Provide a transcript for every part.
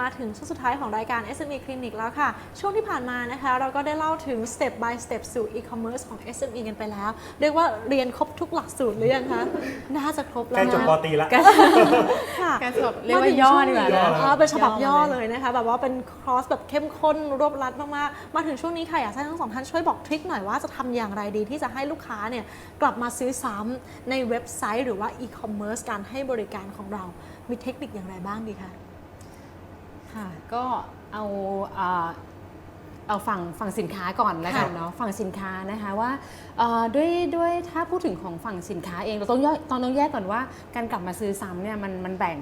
มาถึงช่วงสุดท้ายของรายการ SME Clinic แล้วค่ะ ช่วงที่ผ่านมานะคะ เราก็ได้เล่าถึง step by step สู่ e-commerce ของ SME กันไปแล้ว เรียกว่าเรียนครบทุกหลักสูตรหรือยังคะ น่าจะครบใกแล้ล้วนะจบปอตรีละค่ะการจบเรียกว่าย่อดีกว่าย่อนะอ่าเป็นฉบับย่อมาเลยนะคะ แบบว่าเป็นคอร์สแบบเข้มข้นรวบรัดมากๆ มาถึงช่วงนี้ค่ะ อยากให้ทั้งสองท่านช่วยบอกทริคหน่อยว่าจะทำอย่างไรดีที่จะให้ลูกค้าเนี่ยกลับมาซื้อซ้ำในเว็บไซต์ หรือว่า e-commerce การให้บริการของเรา มีเทคนิคอย่างไรบ้างดีคะ ค่ะ ก็เอาเอ่อเอาฝั่งฝั่งสินค้าก่อนแล้วกันค่ะเนาะฝั่งสินค้านะคะว่าเอ่อด้วยด้วยถ้าพูดถึงของฝั่งสินค้าเองเราต้องย่อยตอนต้องแยกก่อนว่าการกลับมาซื้อซ้ำเนี่ยมันมันแบ่ง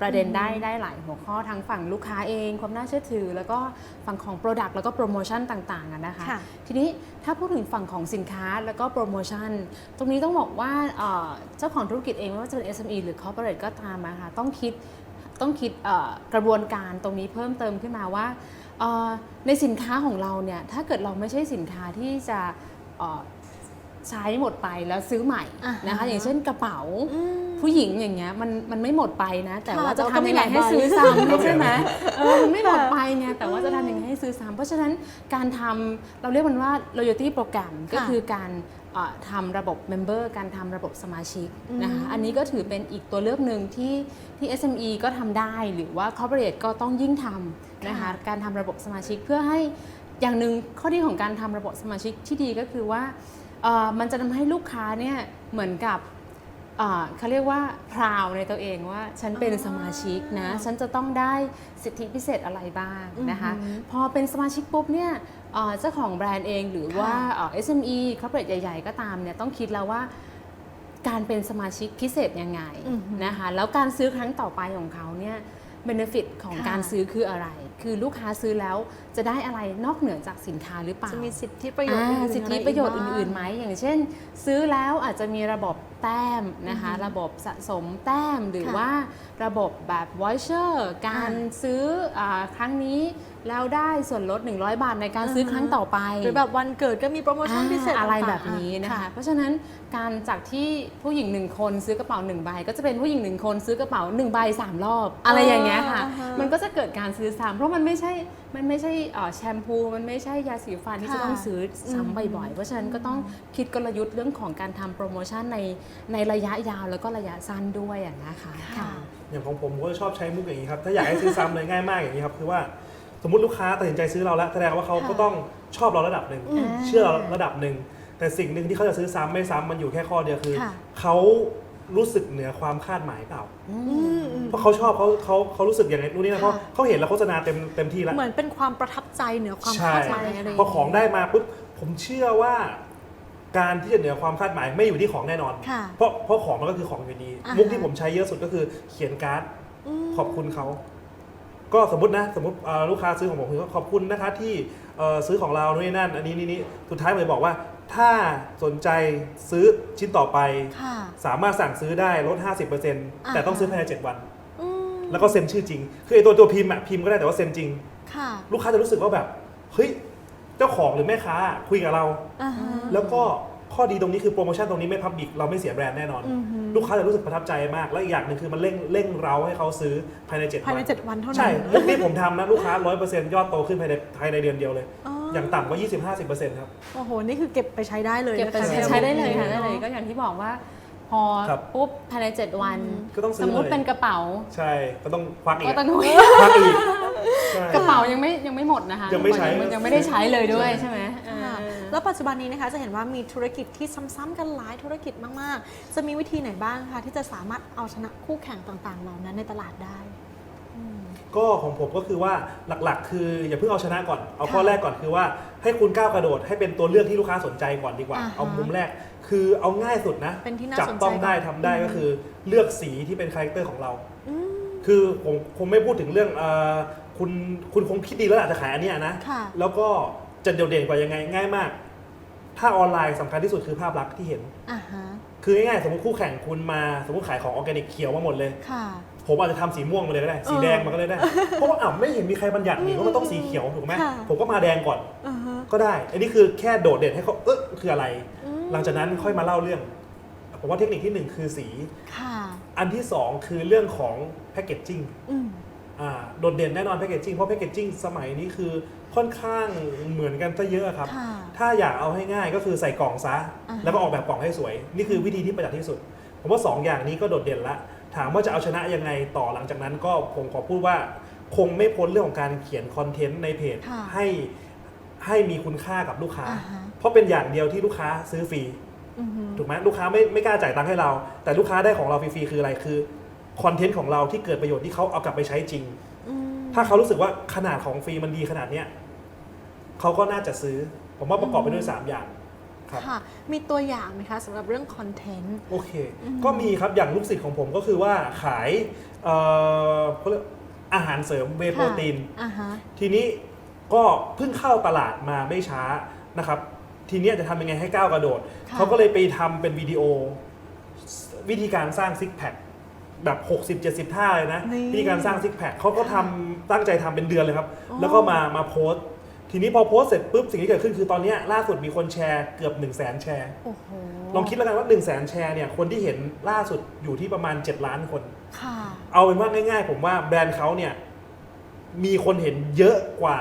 ประเด็นได้ได้หลายหัวข้อทั้งฝั่งลูกค้าเอง ความน่าเชื่อถือ แล้วก็ฝั่งของ Product แล้วก็โปรโมชั่นต่างๆอะนะคะค่ะทีนี้ถ้าพูดถึงฝั่งของสินค้าแล้วก็โปรโมชั่น ตรงนี้ต้องบอกว่าเอ่อเจ้าของธุรกิจเองไม่ว่าจะเป็น SME หรือ Corporate ก็ตามอะค่ะต้องคิด ต้องคิดเอ่อกระบวนการตรงนี้เพิ่มเติมขึ้นมาว่าเอ่อในสินค้าของเราเนี่ยถ้าเกิดเราไม่ใช่สินค้าที่จะเอ่อใช้หมดไปแล้วซื้อใหม่อ่าฮะนะคะ อย่างเช่นกระเป๋าอืมผู้หญิงอย่างเงี้ยมันมันไม่หมดไปนะ แต่ค่ะว่าจะเราก็ทำมียังหไงลายให้ใบซื้อซ้ำใช่ไหมเออมันไม่หมดค่ะไปเนี่ยแต่ว่าจะทำยังไงให้ซื้อซ้ำเพราะฉะนั้นการทำเราเรียกมันว่า loyalty program ก็ค่ะคือการเอ่อ ทำระบบ member การทำระบบสมาชิกอืมนะคะอันนี้ก็ถือเป็นอีกตัวเลือกหนึ่งที่ที่ SME ก็ทำได้หรือว่า corporate ก็ต้องยิ่งทำนะคะค่ะการทำระบบสมาชิกเพื่อให้อย่างหนึ่งข้อดีของการทำระบบสมาชิกที่ดีก็คือว่าเอ่อมันจะทำให้ลูกค้าเนี่ยเหมือนกับอ่าเขาเรียกว่าพราวในตัวเองว่า ฉันเป็นสมาชิกนะ ฉันจะต้องได้สิทธิพิเศษอะไรบ้างนะคะอือหือพอเป็นสมาชิกปุ๊บเนี่ย เอ่อเจ้าของแบรนด์เองหรือว่าเอ่อ SME คอร์เปรสใหญ่ ๆ ก็ตามเนี่ยต้องคิดแล้วว่าการเป็นสมาชิกพิเศษยังไงอือหือนะคะแล้วการซื้อครั้งต่อไปของเขาเนี่ยเบนฟิตของค่ะการซื้อคืออะไร คือลูกค้าซื้อแล้วจะได้อะไรนอกเหนือจากสินค้าหรือเปล่า จะมีสิทธิประโยชน์อ่าอื่นๆสิทธิอไประโยชน์บ้างอื่นๆไหมอย่างเช่น ซื้อแล้วอาจจะมีระบบ แต้มนะคะอือฮึระบบสะสมแต้มหรือค่ะว่าระบบแบบ voucher การอ่าซื้ออาครั้งนี้แล้วได้ส่วนลด 100 บาทในการซื้ออือฮึครั้งต่อไป หรือแบบวันเกิดก็มีโปรโมชั่นพิเศษอ่าอะไรต่างๆแบบนี้นะคะค่ะเพราะฉะนั้นการจากที่ผู้หญิงหนึ่งคนซื้อกระเป๋าหนึ่งใบก็จะเป็นผู้หญิงหนึ่งคนซื้อกระเป๋าหนึ่งใบสามรอบ อะไรอย่างเงี้ยค่ะอ่าฮะมันก็จะเกิดการซื้อซ้ำเพราะมันไม่ใช่มันไม่ใช่เอ่อแชมพู มันไม่ใช่ยาสีฟันที่ค่ะจะต้องซื้ออืมซ้ำบ่อยๆ เพราะฉะนั้นก็ต้องคิดกลยุทธ์เรื่องของการทำโปรโมชั่นในในระยะยาวแล้วก็ระยะสั้นด้วยอะนะคะค่ะ อย่างของผมก็ชอบใช้มุกอย่างนี้ครับ ถ้าอยากให้ซื้อซ้ำเลยง่ายมากอย่างนี้ครับ คือว่าสมมติลูกค้าตัดสินใจซื้อเราแล้วแสดงว่าเขาค่ะก็ต้องชอบเราระดับหนึ่งอืม เชื่อเราระดับหนึ่งแต่สิ่งหนึ่งที่เขาจะซื้อซ้ำไม่ซ้ำมันอยู่แค่ข้อเดียวคือค่ะ เขารู้สึกเหนือความคาดหมายเปล่า อืมอืม เพราะเขาชอบเขาเขาเขารู้สึกอย่างไรรู้นี่นะเพราะค่ะ เขาเห็นแล้วโฆษณาเต็มเต็มที่แล้ว เหมือนเป็นความประทับใจเหนือความใช่ คาดหมายอะไรพอของได้มาปุ๊บผมเชื่อว่า การที่จะเหนือความคาดหมายไม่อยู่ที่ของแน่นอน ค่ะ เพราะเพราะของมันก็คือของอยู่ดี อ่าฮะมุกที่ผมใช้เยอะสุดก็คือเขียนการ์ด ม ขอบคุณเขา ก็สมมตินะ สมมติเอ่อลูกค้าซื้อของผมคือขอบคุณนะคะ ที่เอ่อซื้อของเราโน่นนี่นั่น อันนี้นี่นี่สุดท้ายผมเลยบอกว่า ถ้าสนใจซื้อชิ้นต่อไป ค่ะ สามารถสั่งซื้อได้ลด 50%แต่ต้องซื้อภายใน 7 วัน อืมแล้วก็เซ็นชื่อจริง คือไอตัวตัวพิมพ์อะพิมพ์ก็ได้แต่ว่าเซ็นจริง ค่ะ ลูกค้าจะรู้สึกว่าแบบ เฮ้ย เจ้าของหรือแม่ค้าคุยกับเรา อ่าฮะ แล้วก็ข้อดีตรงนี้คือโปรโมชั่นตรงนี้ไม่พับบิกเราไม่เสียแบรนด์แน่นอน อือหือ ลูกค้าจะรู้สึกประทับใจมาก และอีกอย่างหนึ่งคือมันเร่งเร่งเร้าให้เขาซื้อภายใน7ภายวัในนเจ็ดวันเท่านั้นใช่มุกนี้ผมทำนะ ลูกค้า 100%ยอดโตขึ้นภายในภายในเดือนเดียวเลย อ๋ออย่างต่ำก็ 20-50%ครับ โอ้โห นี่คือเก็บไปใช้ได้เลยเก็บนะไปคะ ใช้ใช้ได้เลยค่ะได้เลยก็อย่างที่บอกว่า พอครับปุ๊บภายใน 7 วัน ก็ต้องซื้สอมมติเลย เป็นกระเป๋า ใช่ ก็ต้องควักอีก็กต้องควักอีกใช่ กระเป๋ายังไม่ยังไม่หมดนะคะยังไม่ใช้ นยังไม่ได้ใช้เลยด้วยใช่ใช่ไหมค่ะเออแล้วปัจจุบันนี้นะคะจะเห็นว่ามีธุรกิจที่ซ้ำๆกันหลายธุรกิจมาก ๆ จะมีวิธีไหนบ้างคะที่จะสามารถเอาชนะคู่แข่งต่างๆ เหล่านั้นในตลาดได้อืม ก็ของผมก็คือว่าหลักๆ คืออย่าเพิ่งเอาชนะก่อนเอาค่ะข้อแรกก่อนคือว่าให้คุณก้าวกระโดดให้เป็นตัวเลือกที่ลูกค้าสนใจก่อนดีกว่าอ่าฮะเอามุมแรก คือเอาง่ายสุดนะเป็นที่น่าจับสนใจต้องได้ก่อน ทำได้อืมก็คือเลือกสีที่เป็นคาแรคเตอร์ของเรา อืม คือผมคงไม่พูดถึงเรื่องเออ คุณคุณคงคิดดีแล้วล่ะจะขายอันเนี้ยนะ ค่ะ แล้วก็จะโดดเด่นกว่ายังไงง่ายมาก ถ้าออนไลน์สำคัญที่สุดคือภาพลักษณ์ที่เห็น อ่าฮะ คือง่ายๆสมมติคู่แข่งคุณมาสมมติขายของออร์แกนิกเขียวมาหมดเลย ค่ะ ผมอาจจะทำสีม่วงมาเลยก็ได้ สีแดงมาก็เลยได้ เพราะว่าอะไม่เห็นมีใครบัญญัตินี่ว่ามันต้องสีเขียวถูกไหมค่ะ ผมก็มาแดงก่อนอ่าฮะก็ได้ อันนี้คือแค่โดดเด่นให้เขาเออคืออะไร อืมหลังจากนั้นค่อยมาเล่าเรื่อง ผมว่าเทคนิคที่หนึ่งคือสี ค่ะ อันที่สองคือเรื่องของแพคเกจจิ้ง อืมอ่า โดดเด่นแน่นอนแพคเกจจิ้งเพราะแพคเกจจิ้งสมัยนี้คือค่อนข้างเหมือนกันซะเยอะครับค่ะถ้าอยากเอาให้ง่ายก็คือใส่กล่องซะอ่าฮะแล้วก็ออกแบบกล่องให้สวย นี่คือวิธีที่ประหยัดที่สุด ผมว่าสองอย่างนี้ก็โดดเด่นละ ถามว่าจะเอาชนะยังไงต่อหลังจากนั้นก็ผมขอพูดว่าคงไม่พ้นเรื่องของการเขียนคอนเทนต์ในเพจค่ะให้ให้มีคุณค่ากับลูกค้าอ่าฮะเพราะเป็นอย่างเดียวที่ลูกค้าซื้อฟรีอือหือถูกไหมลูกค้าไม่ไม่กล้าจ่ายตังค์ให้เรา แต่ลูกค้าได้ของเราฟรีๆคืออะไรคือ คอนเทนต์ของเราที่เกิดประโยชน์ที่เขาเอากลับไปใช้จริง อืม ถ้าเขารู้สึกว่าขนาดของฟรีมันดีขนาดเนี้ยเขาก็น่าจะซื้อ ผมว่าประกอบไปด้วย 3 อย่างครับ ค่ะ มีตัวอย่างไหมคะสำหรับเรื่องคอนเทนต์ โอเคก็มีครับ อย่างลูกศิษย์ของผมก็คือว่าขายเอ่อเขาเรียกอาหารเสริมเวย์โปรตีน อ่าฮะ ทีนี้ก็เพิ่งเข้าตลาดมาไม่ช้านะครับ ทีเนี้ยจะทำยังไงให้ก้าวกระโดด ค่ะ เขาก็เลยไปทำเป็นวิดีโอ วิธีการสร้างซิกแพค แบบ 60-70 ท่าเลยนะนี่วิธีการสร้างซิกแพคเขาก็ทำตั้งใจทำเป็นเดือนเลยครับ อ๋อ แล้วก็มามาโพสต์ ทีนี้พอโพสต์เสร็จปุ๊บสิ่งที่เกิดขึ้นคือตอนเนี้ยล่าสุดมีคนแชร์เกือบ 1 0 0 0 0แสนแชร์ โอ้โหลองคิดแล้วกันว่า 1 0 0 0 0แสนแชร์เนี่ยคนที่เห็นล่าสุดอยู่ที่ประมาณ 7 ล้านคน ค่ะ เอาเป็นว่าง่ายๆ ผมว่าแบรนด์เขาเนี่ยมีคนเห็นเยอะกว่า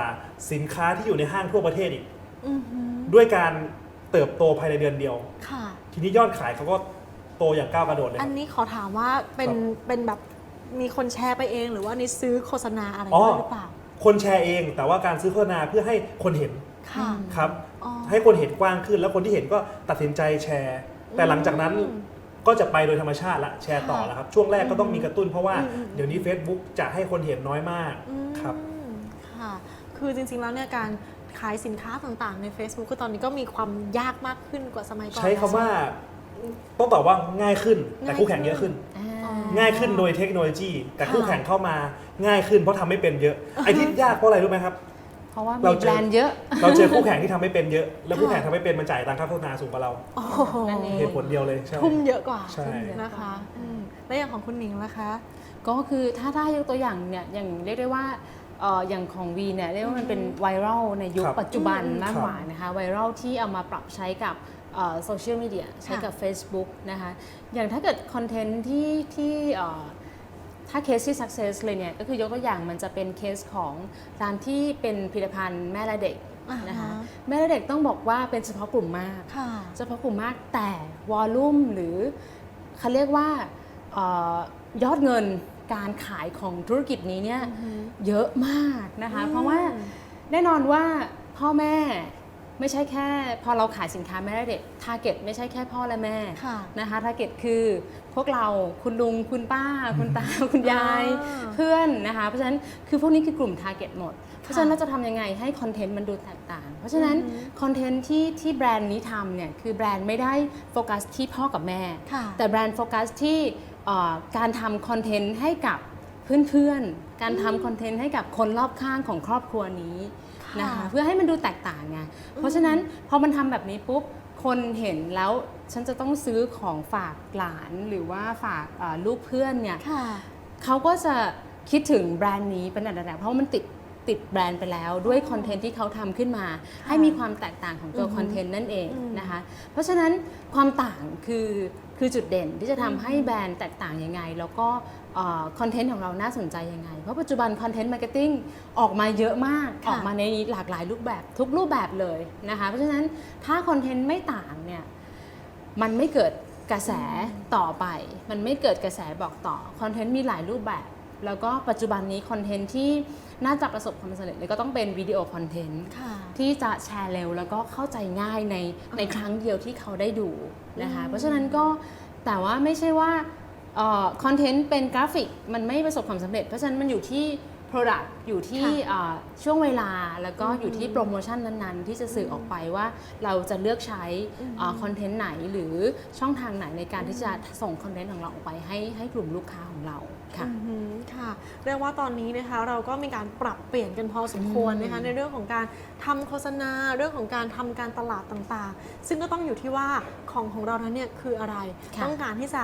สินค้าที่อยู่ในห้างทั่วประเทศอีก อือหือด้วยการเติบโตภายในเดือนเดียว ค่ะ ทีนี้ยอดขายเขาก็ โตอย่างก้าวกระโดดเลยอันนี้ขอถามว่าเป็นครับ เป็นแบบมีคนแชร์ไปเอง หรือว่านี่ซื้อโฆษณาอะไรอ๋อด้วยหรือเปล่า คนแชร์เองแต่ว่าการซื้อโฆษณาเพื่อให้คนเห็นค่ะ ครับ อ๋อ ให้คนเห็นกว้างขึ้น แล้วคนที่เห็นก็ตัดสินใจแชร์ แต่หลังจากนั้นอืมก็จะไปโดยธรรมชาติละแชร์ต่อค่ะแล้วครับ ช่วงแรกก็ต้องมีกระตุ้นเพราะว่าอืมอืม เดี๋ยวนี้ Facebook จะให้คนเห็นน้อยมากอืมครับ ค่ะ คือจริงๆแล้วเนี่ยการขายสินค้าต่างๆ ใน Facebook ก็ตอนนี้ก็มีความยากมากขึ้นกว่าสมัยก่อนใช้คำว่า ต้องตอบว่าง่ายขึ้น แต่คู่แข่งเยอะขึ้นอ่าอ๋อง่ายขึ้นโดยเทคโนโลยี แต่ค่ะคู่แข่งเข้ามาง่ายขึ้นเพราะทำไม่เป็นเยอะไอ้ที่ยากเพราะอะไรรู้ไหมครับเพราะว่าเรามีเจอแบรนด์เยอะ เราเจอคู่แข่งที่ทำไม่เป็นเยอะ แล้วคู่ค่ะแข่งทำไม่เป็นมันจ่ายตังค่าโฆษณาสูงกว่าเราโอ้โหนั่นเองเหตุผลเดียวเลยใช่ทุ่มเยอะกว่าใช่นะคะอืมแล้วอย่างของคุณหนิงล่ะคะ ก็คือถ้าถ้ายกตัวอย่างเนี่ยอย่างเรียกได้ว่าเอ่ออย่างของวีเนี่ยเรียกว่ามันเป็นไวรัลในยุคครับปัจจุบันอืมมากกว่านะคะไวรัลที่เอามาปรับใช้กับ โซเชียลมีเดียใช้กับ Facebook นะคะอย่างถ้าเกิดคอนเทนต์ที่ที่เอ่อถ้าเคสที่ success เลยเนี่ย ก็คือยกตัวอย่างมันจะเป็นเคสของร้านที่เป็นผลิตภัณฑ์แม่และเด็กนะคะอ่าฮะแม่และเด็กต้องบอกว่าเป็นเฉพาะกลุ่มมากค่ะเฉพาะกลุ่มมากแต่วอลลุ่มหรือเขาเรียกว่าเออยอดเงินการขายของธุรกิจนี้เนี่ยอือฮึเยอะมากนะคะอืมเพราะว่าแน่นอนว่าพ่อแม่ ไม่ใช่แค่พอเราขายสินค้าแม่และเด็กทาร์เก็ตไม่ใช่แค่พ่อและแม่ค่ะนะคะทาร์เก็ตคือพวกเราคุณลุงคุณป้า คุณตาคุณยายอ่าเพื่อนนะคะ เพราะฉะนั้นคือพวกนี้คือกลุ่มทาร์เก็ตหมด เพราะฉะนั้นเราจะทำยังไงให้คอนเทนต์มันดูแตกต่าง เพราะฉะนั้นอือฮึคอนเทนต์ที่ที่แบรนด์นี้ทำเนี่ยคือแบรนด์ไม่ได้โฟกัสที่พ่อกับแม่ค่ะแต่แบรนด์โฟกัสที่เอ่อการทำคอนเทนต์ให้กับเพื่อนๆ การทำคอนเทนต์ให้กับคนรอบข้างของครอบครัวนี้ นะคะค่ะเพื่อให้มันดูแตกต่างไงเพราะฉะนั้นพอมันทำแบบนี้ปุ๊บคนเห็นแล้วฉันจะต้องซื้อของฝากหลานหรือว่าฝากเอ่อลูกเพื่อนเนี่ยค่ะเขาก็จะคิดถึงแบรนด์นี้เป็นอันดับแรกเพราะว่ามันติดติดแบรนด์ไปแล้วด้วยคอนเทนต์ที่เขาทำขึ้นมา ให้มีความแตกต่างของตัวอือฮึคอนเทนต์นั่นเองอืมนะคะ เพราะฉะนั้นความต่างคือ คือจุดเด่นที่จะทำให้แบรนด์แตกต่างยังไง แล้วก็คอนเทนต์ของเราน่าสนใจยังไง เพราะปัจจุบันคอนเทนต์มาร์เก็ตติ้งออกมาเยอะมากค่ะออกมาในหลากหลายรูปแบบทุกรูปแบบเลยนะคะ เพราะฉะนั้นถ้าคอนเทนต์ไม่ต่างเนี่ยมันไม่เกิดกระแสต่อไป มันไม่เกิดกระแสบอกต่อคอนเทนต์มีหลายรูปแบบ แล้วก็ปัจจุบันนี้คอนเทนต์ที่ น่าจะประสบความสำเร็จเลยก็ต้องเป็นวิดีโอคอนเทนต์ค่ะที่จะแชร์เร็วแล้วก็เข้าใจง่ายในในครั้งเดียวที่เขาได้ดูนะคะเพราะฉะนั้นก็แต่ว่าไม่ใช่ว่าคอนเทนต์เป็นกราฟิกมันไม่ประสบความสำเร็จ เพราะฉะนั้นมันอยู่ที่ Product อยู่ที่ค่ะเอ่อช่วงเวลาแล้วก็อืมอยู่ที่โปรโมชั่นนั้นๆ ที่จะสื่อออกไปว่าเราจะเลือกใช้อืมคอนเทนต์ไหนหรือช่องทางไหนในการที่จะส่งคอนเทนต์ของเราออกไปให้ให้กลุ่มลูกค้าของเราค่ะอือหือค่ะเรียกว่าตอนนี้นะคะเราก็มีการปรับเปลี่ยนกันพอสมควรนะคะอืมในเรื่องของการทำโฆษณาเรื่องของการทำการตลาดต่างๆ ซึ่งก็ต้องอยู่ที่ว่าของของเรานั้นเนี่ยคืออะไรค่ะต้องการที่จะ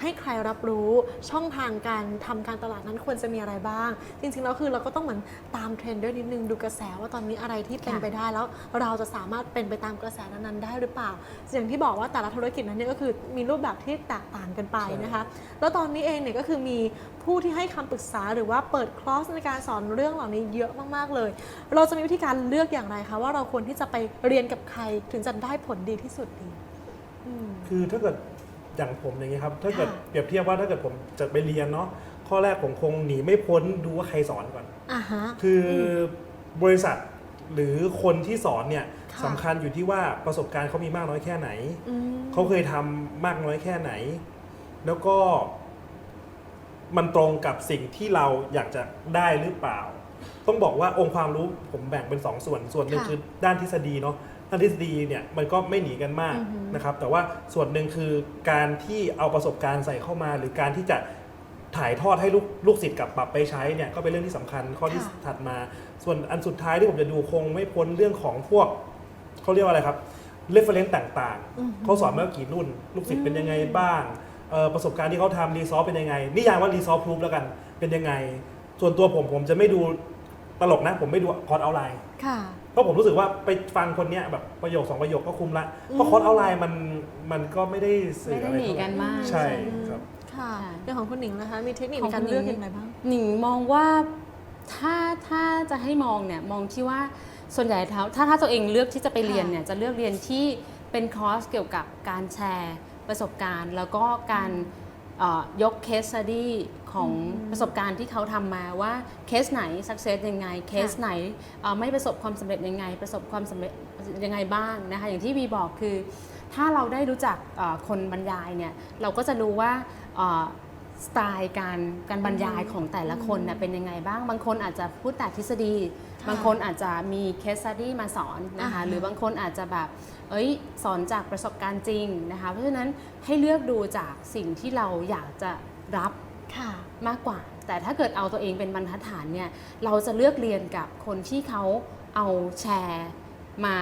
ให้ใครรับรู้ช่องทางการทำการตลาดนั้นควรจะมีอะไรบ้าง จริงๆแล้วคือเราก็ต้องเหมือนตามเทรนด์ด้วยนิดนึงดูกระแสว่าตอนนี้อะไรที่เป็นไปได้แล้วเราจะสามารถเป็นไปตามกระแสนั้นๆได้หรือเปล่า อย่างที่บอกว่าแต่ละธุรกิจนั้นเนี่ยก็คือมีรูปแบบที่แตกต่างกันไปนะคะ แล้วตอนนี้เองเนี่ยก็คือมีผู้ที่ให้คำปรึกษาหรือว่าเปิดคลาสในการสอนเรื่องเหล่านี้เยอะมากๆเลย เราจะมีวิธีการเลือกอย่างไรคะว่าเราควรที่จะไปเรียนกับใครถึงจะได้ผลดีที่สุดดี คือถ้าเกิด อย่างผมอย่างนี้ยครับถ้าเกิดค่ะ เปรียบเทียบว่าถ้าเกิดผมจะไปเรียนเนาะข้อแรกผมคงหนีไม่พ้นดูว่าใครสอนก่อน อ่าฮะ คือบริษัทหรือคนที่สอนเนี่ยค่ะ สำคัญอยู่ที่ว่าประสบการณ์เขามีมากน้อยแค่ไหนอืมเขาเคยทำมากน้อยแค่ไหน แล้วก็มันตรงกับสิ่งที่เราอยากจะได้หรือเปล่า ต้องบอกว่าองค์ความรู้ผมแบ่งเป็นสองส่วน ส่วนหนึ่งค่ะ คือด้านทฤษฎีเนาะ ด้านทฤษฎีเนี่ยมันก็ไม่หนีกันมากอือฮึ นะครับแต่ว่าส่วนหนึ่งคือการที่เอาประสบการณ์ใส่เข้ามา หรือการที่จะถ่ายทอดให้ลูกลูกศิษย์กลับปรับไปใช้เนี่ยก็เป็นเรื่องที่สำคัญข้อที่ค่ะ ถัดมา ส่วนอันสุดท้ายที่ผมจะดูคงไม่พ้นเรื่องของพวกเขาเรียกว่าอะไรครับ reference ต่างอือๆฮึเขาสอนมากี่รุ่น ลูกศิษย์เป็นยังไงบ้างเอ่อประสบการณ์ที่เขาทำรีซอฟเป็นยังไง นิยามว่ารีซอฟพรูฟแล้วกันเป็นยังไง ส่วนตัวผมผมจะไม่ดูตลกนะ ผมไม่ดูคอร์สเอาไลน์ ค่ะ เพราะผมรู้สึกว่าไปฟังคนเนี้ยแบบประโยคสองประโยคก็คุ้มละอืมเพราะคอร์สเอาไลน์มันมันก็ไม่ได้สื่อไม่ได้อะไรหนีเท่าไหร่กันมาก ใช่ครับ ค่ะค่ะอย่างของคุณหนิงนะคะ มีเทคนิคขในองการคุณหนิงเลือกอย่างไรบ้าง หนิงมองว่าถ้าถ้าจะให้มองเนี่ยมองที่ว่าส่วนใหญ่ถ้าถ้าถ้าตัวเองเลือกที่จะไปเรียนค่ะเนี่ยจะเลือกเรียนที่เป็นคอร์สเกี่ยวกับการแชร์ประสบการณ์ แล้วก็การเอ่อยกเคส s ดี้ ของอืมประสบการณ์ที่เขาทำมาว่าเคสไหนสักเซสยังไงเคสไหนเอ่อไม่ประสบความสำเร็จยังไง ประสบความสำเร็จยังไงบ้างนะคะอย่างที่วีบอกคือ ถ้าเราได้รู้จักเอ่อคนบรรยายเนี่ยเราก็จะรู้ว่าเอ่อสไตล์การการบรรยายของแต่ละคนนะเป็นยังไงบ้าง บางคนอาจจะพูดแต่ทฤษฎีค่ะบางคนอาจจะมีเคส study มาสอนนะคะอ่าฮะหรือบางคนอาจจะแบบเอ้ยสอนจากประสบการณ์จริงนะคะเพราะฉะนั้นให้เลือกดูจากสิ่งที่เราอยากจะรับค่ะ มากกว่า แต่ถ้าเกิดเอาตัวเองเป็นบรรทัดฐานเนี่ยเราจะเลือกเรียนกับคนที่เขาเอาแชร์มา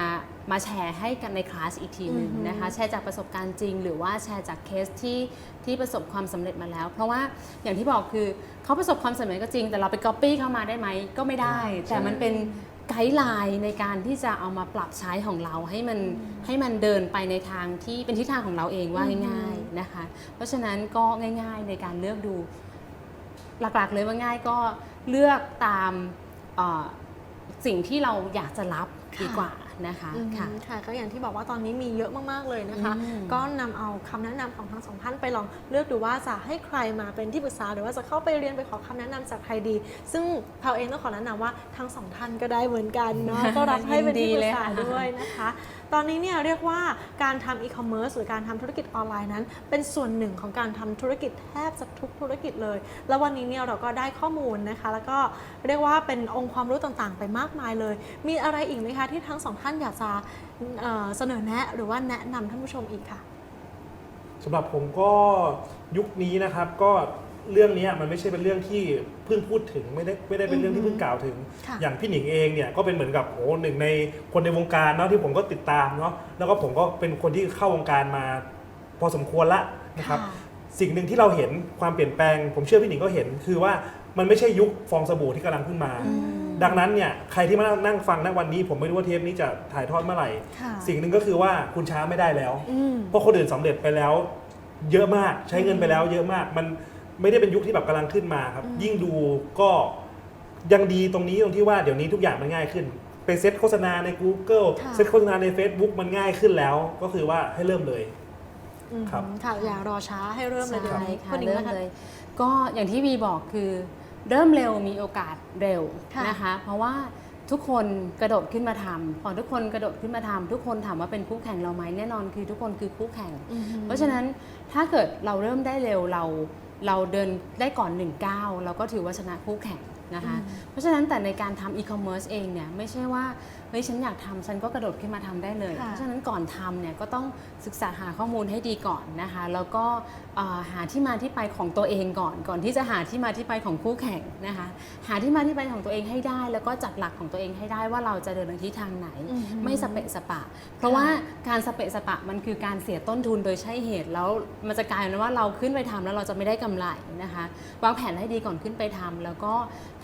มาแชร์ให้กันในคลาสอีกทีหนึ่งอือฮึนะคะแชร์จากประสบการณ์จริง หรือว่าแชร์จากเคสที่ที่ประสบความสำเร็จมาแล้ว เพราะว่าอย่างที่บอกคือเขาประสบความสำเร็จก็จริง แต่เราไปก๊อปปี้เข้ามาได้ไหมก็ไม่ได้ แต่มันเป็นไกด์ไลน์ในการที่จะเอามาปรับใช้ของเราให้มันให้มันเดินไปในทางที่เป็นทิศทางของเราเองว่าง่าย ๆนะคะ เพราะฉะนั้นก็ง่าย ๆ ในการเลือกดู หลักๆเลยว่าง่ายก็เลือกตามเอ่อสิ่งที่เราอยากจะรับค่ะดีกว่านะคะอืมค่ะค่ะ ก็อย่างที่บอกว่าตอนนี้มีเยอะมากๆเลยนะคะอืมก็นำเอาคำแนะนำของทั้งสองท่านไปลองเลือกดูว่าจะให้ใครมาเป็นที่ปรึกษา หรือว่าจะเข้าไปเรียนไปขอคำแนะนำจากใครดี ซึ่งเผาเองต้องขอแนะนำว่าทั้งสองท่านก็ได้เหมือนกันเนาะก็รับให้เป็นที่ปรึกษายินดีเลยค่ะด้วยนะคะ ตอนนี้เนี่ยเรียกว่าการทำอีคอมเมิร์ซหรือการทำธุรกิจออนไลน์นั้น เป็นส่วนหนึ่งของการทำธุรกิจแทบจะทุกธุรกิจเลย แล้ววันนี้เนี่ยเราก็ได้ข้อมูลนะคะ แล้วก็เรียกว่าเป็นองค์ความรู้ต่างๆ ไปมากมายเลย มีอะไรอีกไหมคะที่ทั้งสองท่านอยากจะเเสนอแนะหรือว่าแนะนำท่านผู้ชมอีกค่ะสำหรับผมก็ยุคนี้นะครับก็ เรื่องเนี้ยมันไม่ใช่เป็นเรื่องที่เพิ่งพูดถึงไม่ได้ไม่ได้เป็นเรื่องที่เพิ่งกล่าวถึง ค่ะ อย่างพี่หนิงเองเนี่ยก็เป็นเหมือนกับโอ้หนึ่งในคนในวงการเนาะที่ผมก็ติดตามเนาะแล้วก็ผมก็เป็นคนที่เข้าวงการมา พอสมควรละนะครับค่ะสิ่งหนึ่งที่เราเห็นความเปลี่ยนแปลง ผมเชื่อพี่หนิงก็เห็นคือว่ามันไม่ใช่ยุคฟองสบู่ที่กำลังขึ้นมา อืม ดังนั้นเนี่ยใครที่มานั่งฟังณวันนี้ ผมไม่รู้ว่าเทปนี้จะถ่ายทอดเมื่อไหร่ ค่ะ สิ่งหนึ่งก็คือว่าคุณช้าไม่ได้แล้ว อืม เพราะคนอื่นสำเร็จไปแล้ว เยอะมากใช้เงินไปแล้วเยอะมากมัน ไม่ได้เป็นยุคที่แบบกำลังขึ้นมาครับอืมยิ่งดูก็ยังดีตรงนี้ตรงที่ว่าเดี๋ยวนี้ทุกอย่างมันง่ายขึ้น ไปเซตโฆษณาใน Google ค่ะ เซตโฆษณาใน Facebook มันง่ายขึ้นแล้ว ก็คือว่าให้เริ่มเลย อืมครับ ค่ะอย่ารอช้าให้เริ่มเลยเดี๋ยวใช่นี้ค่ะณหนิงเริ่มนะคะ เลย ก็อย่างที่วีบอกคือเริ่มเร็วมีโอกาสเร็วค่ะนะคะ เพราะว่าทุกคนกระโดดขึ้นมาทำพอทุกคนกระโดดขึ้นมาทำทุกคนถามว่าเป็นคู่แข่งเราไหมแน่นอนคือทุกคนคือคู่แข่งอืมเพราะฉะนั้นถ้าเกิดเราเริ่มได้เร็วเรา เราเดินได้ก่อน1ก้าวเราก็ถือว่าชนะคู่แข่งนะคะอืมเพราะฉะนั้นแต่ในการทำอีคอมเมิร์ซเองเนี่ยไม่ใช่ว่า เฮ้ยฉันอยากทำฉันก็กระโดดขึ้นมาทำได้เลยค่ะเพราะฉะนั้นก่อนทำเนี่ยก็ต้องศึกษาหาข้อมูลให้ดีก่อนนะคะ แล้วก็เอ่อหาที่มาที่ไปของตัวเองก่อน ก่อนที่จะหาที่มาที่ไปของคู่แข่งนะคะ หาที่มาที่ไปของตัวเองให้ได้ แล้วก็จัดหลักของตัวเองให้ได้ว่าเราจะเดินในทิศทางไหนอืมไม่สเปะสปะ เพราะว่าการสเปะสปะมันคือการเสียต้นทุนโดยใช่เหตุแล้วมันจะกลายเป็นว่าเราขึ้นไปทำแล้วเราจะไม่ได้กำไรนะคะวางแผนให้ดีก่อนขึ้นไปทำแล้วก็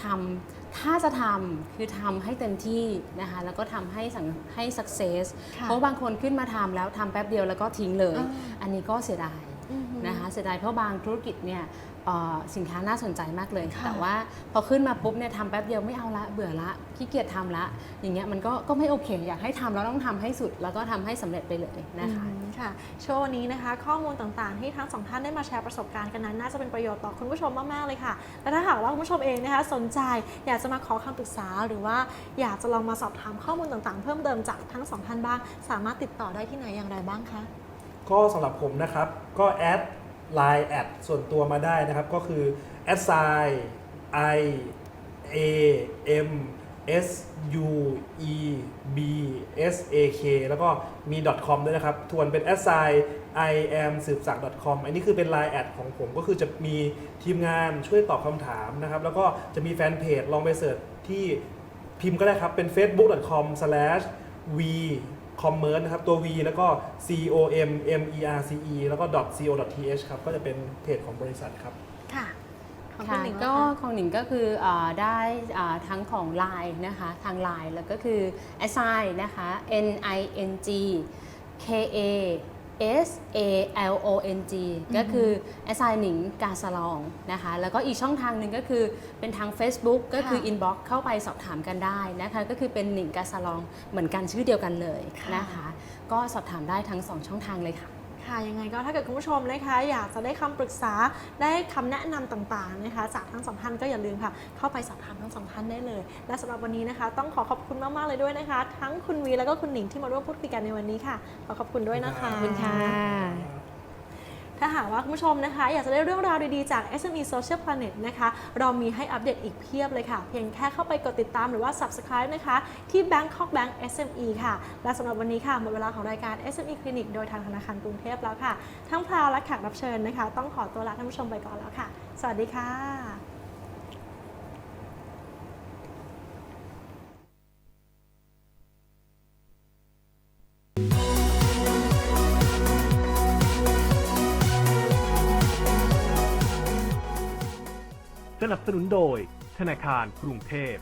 ทำถ้าจะทำคือทำให้เต็มที่นะคะแล้วก็ทำให้สังให้ success ค่ะเพราะบางคนขึ้นมาทำแล้วทำแป๊บเดียวแล้วก็ทิ้งเลยอ่าอันนี้ก็เสียดายอือหือ นะคะเสียดายเพราะบางธุรกิจเนี่ยเอ่อสินค้าน่าสนใจมากเลยค่ะแต่ว่าพอขึ้นมาปุ๊บเนี่ยทำแป๊บเดียวไม่เอาละเบื่อละขี้เกียจทำละ อย่างเงี้ยมันก็ก็ไม่โอเค อยากให้ทำแล้วต้องทำให้สุด แล้วก็ทำให้สำเร็จไปเลยนะคะอืมค่ะโชว์วันนี้นะคะ ข้อมูลต่างๆ ที่ทั้งสองท่านได้มาแชร์ประสบการณ์กันนั้น น่าจะเป็นประโยชน์ต่อคุณผู้ชมมากๆเลยค่ะและถ้าหากว่าคุณผู้ชมเองนะคะสนใจอยากจะมาขอคำปรึกษา หรือว่าอยากจะลองมาสอบถามข้อมูลต่างๆ เพิ่มเติมจากทั้งสองท่านบ้าง สามารถติดต่อได้ที่ไหนอย่างไรบ้างคะ ก็สำหรับผมนะครับ ก็แอดไลน์แอดส่วนตัวมาได้นะครับ ก็คือแอดไซ i a m s u e b s a k แล้วก็มี .com ด้วยนะครับ ทวนเป็นแอดไซ i am สืบสัก .com อันนี้คือเป็นไลน์แอดของผมก็คือจะมีทีมงานช่วยตอบคำถามนะครับ แล้วก็จะมีแฟนเพจลองไปเสิร์ชที่พิมพ์ก็ได้ครับ เป็น facebook.com/v commerce นะครับ ตัว v แล้วก็ c o m m e r c e แล้วก็ co th ครับ ก็จะเป็นเพจของบริษัทครับ ค่ะของคุณค่ะหนิงก็ล่ะคะของหนิงก็คือเออได้อ่าทั้งของ Line นะคะทาง Line แล้วก็คือ assign นะคะ n i n g k a S A L O N G ก็คือ assign หนิงกาสลองนะคะ แล้วก็อีกช่องทางหนึ่งก็คือเป็นทาง Facebook ก็คือค่ะ inbox เข้าไปสอบถามกันได้นะคะ ก็คือเป็นหนิงกาสลองเหมือนกันชื่อเดียวกันเลยค่ะนะคะ ก็สอบถามได้ทั้งสองช่องทางเลยค่ะ ค่ะยังไงก็ถ้าเกิดคุณผู้ชมนะคะ อยากจะได้คำปรึกษาได้คำแนะนำต่างๆนะคะ จากทั้งสองท่านก็อย่าลืมค่ะ เข้าไปสอบถามทั้งสองท่านได้เลย และสำหรับวันนี้นะคะ ต้องขอขอบคุณมากๆเลยด้วยนะคะ ทั้งคุณวีแล้วก็คุณหนิงที่มาร่วมพูดคุยกันในวันนี้ค่ะขอขอบคุณด้วยนะคะ ขอบคุณค่ะ ถ้าหากว่าคุณผู้ชมนะคะ อยากจะได้เรื่องราวดีๆจาก SME Social Planet นะคะ เรามีให้อัปเดตอีกเพียบเลยค่ะ เพียงแค่เข้าไปกดติดตามหรือว่า Subscribe นะคะ ที่ Bangkok Bank SME ค่ะ และสำหรับวันนี้ค่ะหมดเวลาของรายการ SME Clinic โดยทางธนาคารกรุงเทพแล้วค่ะ ทั้งพราวและแขกรับเชิญนะคะ ต้องขอตัวลาท่านผู้ชมไปก่อนแล้วค่ะ สวัสดีค่ะ นุนโดย ธนาคารกรุงเทพ